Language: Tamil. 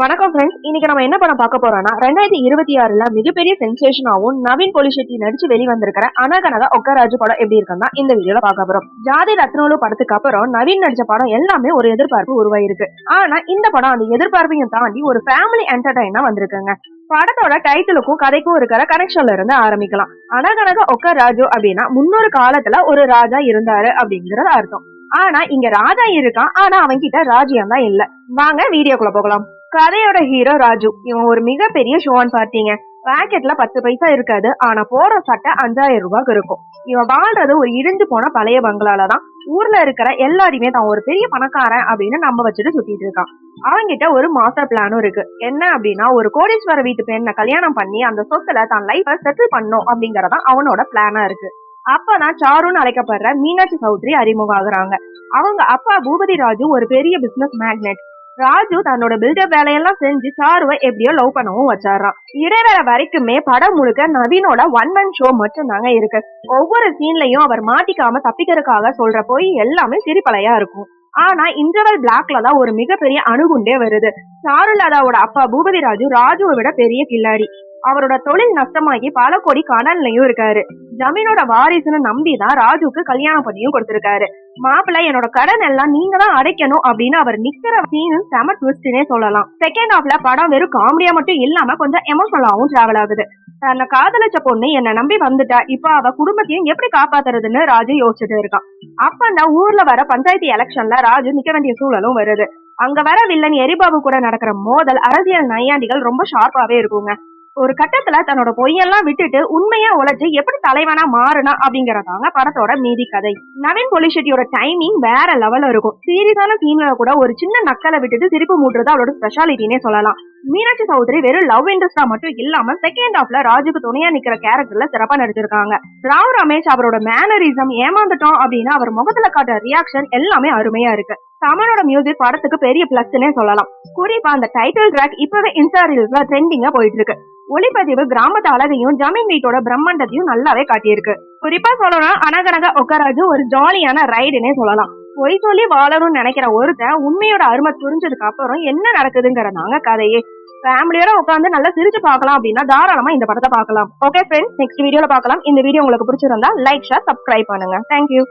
வணக்கம் ஃப்ரெண்ட்ஸ் இன்னைக்கு நம்ம என்ன படம் பார்க்க போறோம்னா ரெண்டாயிரத்தி இருபத்தி ஆறுல மிகப்பெரிய சென்சேஷனாகவும் நவீன் பொலிஷெட்டி நடிச்சு வெளிவந்திருக்கிற அனகனக ஒக்கராஜு படம் எப்படி இருக்குன்னா இந்த வீடியோல பார்க்க போறோம். ஜாதி ரத்னோலு படத்துக்கு அப்புறம் நவீன் நடிச்ச படம் எல்லாமே ஒரு எதிர்பார்ப்பு உருவாயிருக்கு. ஆனா இந்த படம் அந்த எதிர்பார்ப்பையும் தாண்டி ஒரு ஃபேமிலி என்டர்டைனா வந்திருக்குங்க. படத்தோட டைட்டிலுக்கும் கதைக்கும் இருக்கிற கனெக்ஷன்ல இருந்து ஆரம்பிக்கலாம். அனகனக ஒக்க ராஜு அப்படின்னா முன்னொரு காலத்துல ஒரு ராஜா இருந்தாரு அப்படிங்கறது அர்த்தம். ஆனா இங்க ராஜா இருக்கான். ஆனா அவன் கிட்ட ராஜ்யம் தான் இல்ல. வாங்க வீடியோக்குள்ள போகலாம். கதையோட ஹீரோ ராஜு. இவன் ஒரு மிகப்பெரிய ஷோன் பார்த்தீங்க. பாக்கெட்ல பத்து பைசா இருக்காது. ஆனா போற சட்டை அஞ்சாயிரம் ரூபாய்க்கு இருக்கும். இவன் வாழ்றது ஒரு இடிஞ்சு போன பழைய பங்களால தான். ஊர்ல இருக்கிற எல்லாரையுமே தான் ஒரு பெரிய பணக்காரன் அப்படின்னு நம்ம வச்சுட்டு சுத்திட்டு இருக்கான். அவன்கிட்ட ஒரு மாஸ்டர் பிளானும் இருக்கு. என்ன அப்படின்னா ஒரு கோடீஸ்வர வீட்டு பெண்ணை கல்யாணம் பண்ணி அந்த சொத்துல தான் லைஃப செட்டில் பண்ணும் அப்படிங்கறதான் அவனோட பிளானா இருக்கு. அப்பதான் சாருன்னு அழைக்கப்படுற மீனாட்சி சௌத்ரி அறிமுகம் ஆகுறாங்க. அவங்க அப்பா பூபதி ராஜு ஒரு பெரிய பிசினஸ் மேக்னெட் ராஜு தன்னோட பில்டப் வேலையெல்லாம் செஞ்சு சாருவை எப்படியோ லவ் பண்ணவும் வச்சாராம். இடைவேளை வரைக்குமே படம் முழுக்க நவீனோட ஒன் மேன் ஷோ மட்டும் தாங்க இருக்கு. ஒவ்வொரு சீன்லயும் அவர் மாட்டிக்காம தப்பிக்கிறதுக்காக சொல்ற போய் எல்லாமே சிரிப்பலையா இருக்கும். ஆனா இன்டர்வல் பிளாக்ல தான் ஒரு மிகப்பெரிய அணுகுண்டே வருது. சாருலதாவோட அப்பா பூபதி ராஜு ராஜுவை விட பெரிய கில்லாடி. அவரோட தொழில் நஷ்டமாகி பல கோடி கடன்லயும் இருக்காரு. ஜமீனோட வாரிசுன்னு நம்பி தான் ராஜுக்கு கல்யாணம் பண்ணியும் கொடுத்திருக்காரு. மாப்பிள்ளை என்னோட கடன் எல்லாம் நீங்க தான் அடைக்கணும் அப்படின்னு அவர் நிக்கிற சீனு செம ட்விஸ்ட்னே சொல்லலாம். செகண்ட் ஹாஃப்ல படம் வெறும் காமெடியா மட்டும் இல்லாம கொஞ்சம் எமோஷனலாவும் டிராவல் ஆகுது. தன்னை காதலிச்ச பொண்ணு என்ன நம்பி வந்துட்டா. இப்ப அவ குடும்பத்தையும் எப்படி காப்பாத்துறதுன்னு ராஜு யோசிச்சுட்டு இருக்கான். அப்ப அந்த ஊர்ல வர பஞ்சாயத்து எலெக்ஷன்ல ராஜு நிக்க வேண்டிய சூழலும் வருது. அங்க வர வில்லன் எரிபாபு கூட நடக்கிற மோதல் அரசியல் நையாண்டிகள் ரொம்ப ஷார்ப்பாவே இருக்குங்க. ஒரு கட்டத்துல தன்னோட பொய்யெல்லாம் விட்டுட்டு உண்மையா உழைச்சு எப்படி தலைவனா மாறினா அப்படிங்கறதாங்க படத்தோட மீதி கதை. நவீன் பொலிஷெட்டியோட டைமிங் வேற லெவல்ல இருக்கும். சீரியஸான சீன்ல கூட ஒரு சின்ன நக்கலை விட்டுட்டு சிரிப்பு மூட்டுறது அவளோட ஸ்பெஷாலிட்டினே சொல்லலாம். மீனாட்சி சௌத்ரி வெறும் லவ் இன்ட்ரெஸ்டா மட்டும் இல்லாம செகண்ட் ஹாஃப்ல ராஜுக்கு துணையா நிக்கிற கேரக்டர்ல சிறப்பா நடிச்சிருக்காங்க. ராவ் ரமேஷ் அவரோட மேனரிசம் ஏமாந்துட்டோம் அப்படின்னு அவர் முகத்துல காட்டுற ரியாக்ஷன் எல்லாமே அருமையா இருக்கு. தமனோட மியூசிக் படத்துக்கு பெரிய பிளஸ்னே சொல்லலாம். குறிப்பா அந்த டைட்டில் ட்ராக் இப்பவே இன்ஸ்டா ரீல்ஸ்ல ட்ரெண்டிங்கா போயிட்டு இருக்கு ஒளிப்பதிவு கிராமத்து அழகையும் ஜமீன் வீட்டோட பிரம்மாண்டத்தையும் நல்லாவே காட்டியிருக்கு. குறிப்பா சொல்லணும் அனகனக ஒக்கராஜு ஒரு ஜாலியான ரைடுன்னே சொல்லலாம். பொய் சொல்லி வாழணும்னு நினைக்கிற ஒருத்தன் உண்மையோட அருமை புரிஞ்சதுக்கு அப்புறம் என்ன நடக்குதுங்கிறதாங்க கதையே. ஃபேமிலியோட உட்காந்து நல்லா சிரிச்சு பார்க்கலாம் அப்படின்னா தாராளமா இந்த படத்தை பார்க்கலாம். ஓகே ஃப்ரெண்ட்ஸ் நெக்ஸ்ட் வீடியோல பார்க்கலாம். இந்த வீடியோ உங்களுக்கு பிடிச்சிருந்தா லைக் ஷேர் சப்ஸ்கிரைப் பண்ணுங்க. Thank you